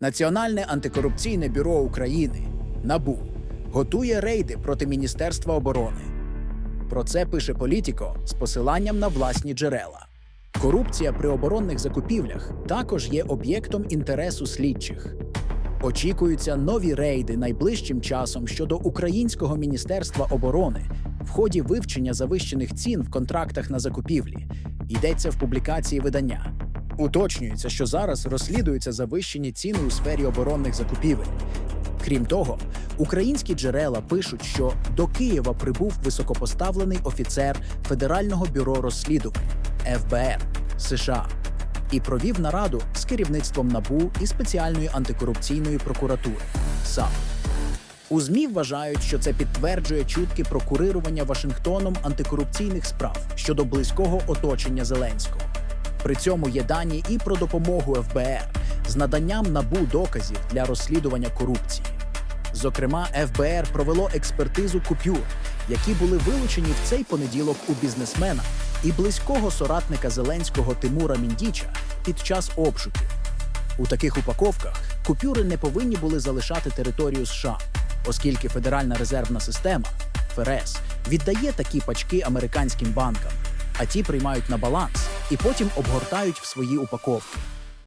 Національне антикорупційне бюро України НАБУ готує рейди проти Міністерства оборони. Про це пише Політіко з посиланням на власні джерела. Корупція при оборонних закупівлях також є об'єктом інтересу слідчих. Очікуються нові рейди найближчим часом щодо Українського міністерства оборони в ході вивчення завищених цін в контрактах на закупівлі. Йдеться в публікації видання. Уточнюється, що зараз розслідуються завищені ціни у сфері оборонних закупівель. Крім того, українські джерела пишуть, що до Києва прибув високопоставлений офіцер Федерального бюро розслідувань ФБР США і провів нараду з керівництвом НАБУ і спеціальної антикорупційної прокуратури САП. У ЗМІ вважають, що це підтверджує чутки про курирування Вашингтоном антикорупційних справ щодо близького оточення Зеленського. При цьому є дані і про допомогу ФБР з наданням набу доказів для розслідування корупції. Зокрема, ФБР провело експертизу купюр, які були вилучені в цей понеділок у бізнесмена і близького соратника Зеленського Тимура Міндіча під час обшуків. У таких упаковках купюри не повинні були залишати територію США, оскільки Федеральна резервна система ФРС віддає такі пачки американським банкам, а ті приймають на баланс і потім обгортають в свої упаковки.